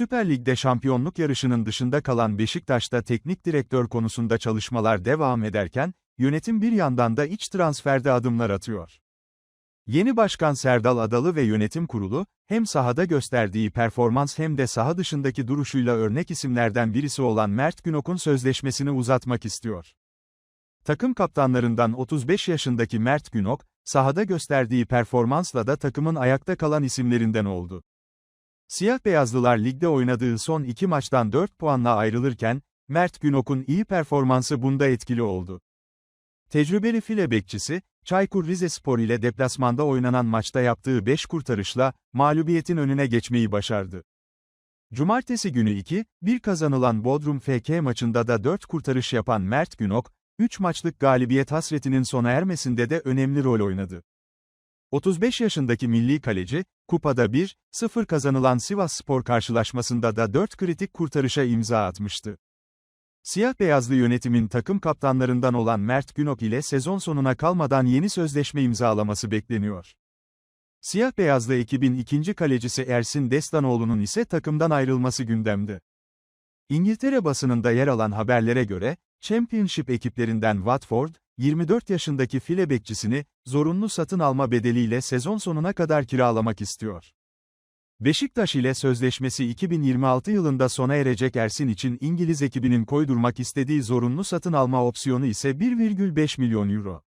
Süper Lig'de şampiyonluk yarışının dışında kalan Beşiktaş'ta teknik direktör konusunda çalışmalar devam ederken, yönetim bir yandan da iç transferde adımlar atıyor. Yeni başkan Serdal Adalı ve yönetim kurulu, hem sahada gösterdiği performans hem de saha dışındaki duruşuyla örnek isimlerden birisi olan Mert Günok'un sözleşmesini uzatmak istiyor. Takım kaptanlarından 35 yaşındaki Mert Günok, sahada gösterdiği performansla da takımın ayakta kalan isimlerinden oldu. Siyah beyazlılar ligde oynadığı son iki maçtan 4 puanla ayrılırken, Mert Günok'un iyi performansı bunda etkili oldu. Tecrübeli file bekçisi, Çaykur Rizespor ile deplasmanda oynanan maçta yaptığı 5 kurtarışla, mağlubiyetin önüne geçmeyi başardı. Cumartesi günü 2, bir kazanılan Bodrum FK maçında da 4 kurtarış yapan Mert Günok, 3 maçlık galibiyet hasretinin sona ermesinde de önemli rol oynadı. 35 yaşındaki milli kaleci, kupada 1-0 kazanılan Sivas Spor karşılaşmasında da 4 kritik kurtarışa imza atmıştı. Siyah-beyazlı yönetimin takım kaptanlarından olan Mert Günok ile sezon sonuna kalmadan yeni sözleşme imzalaması bekleniyor. Siyah-beyazlı ekibin ikinci kalecisi Ersin Destanoğlu'nun ise takımdan ayrılması gündemde. İngiltere basınında yer alan haberlere göre, Championship ekiplerinden Watford, 24 yaşındaki file bekçisini, zorunlu satın alma bedeliyle sezon sonuna kadar kiralamak istiyor. Beşiktaş ile sözleşmesi 2026 yılında sona erecek Ersin için İngiliz ekibinin koydurmak istediği zorunlu satın alma opsiyonu ise 1,5 milyon euro.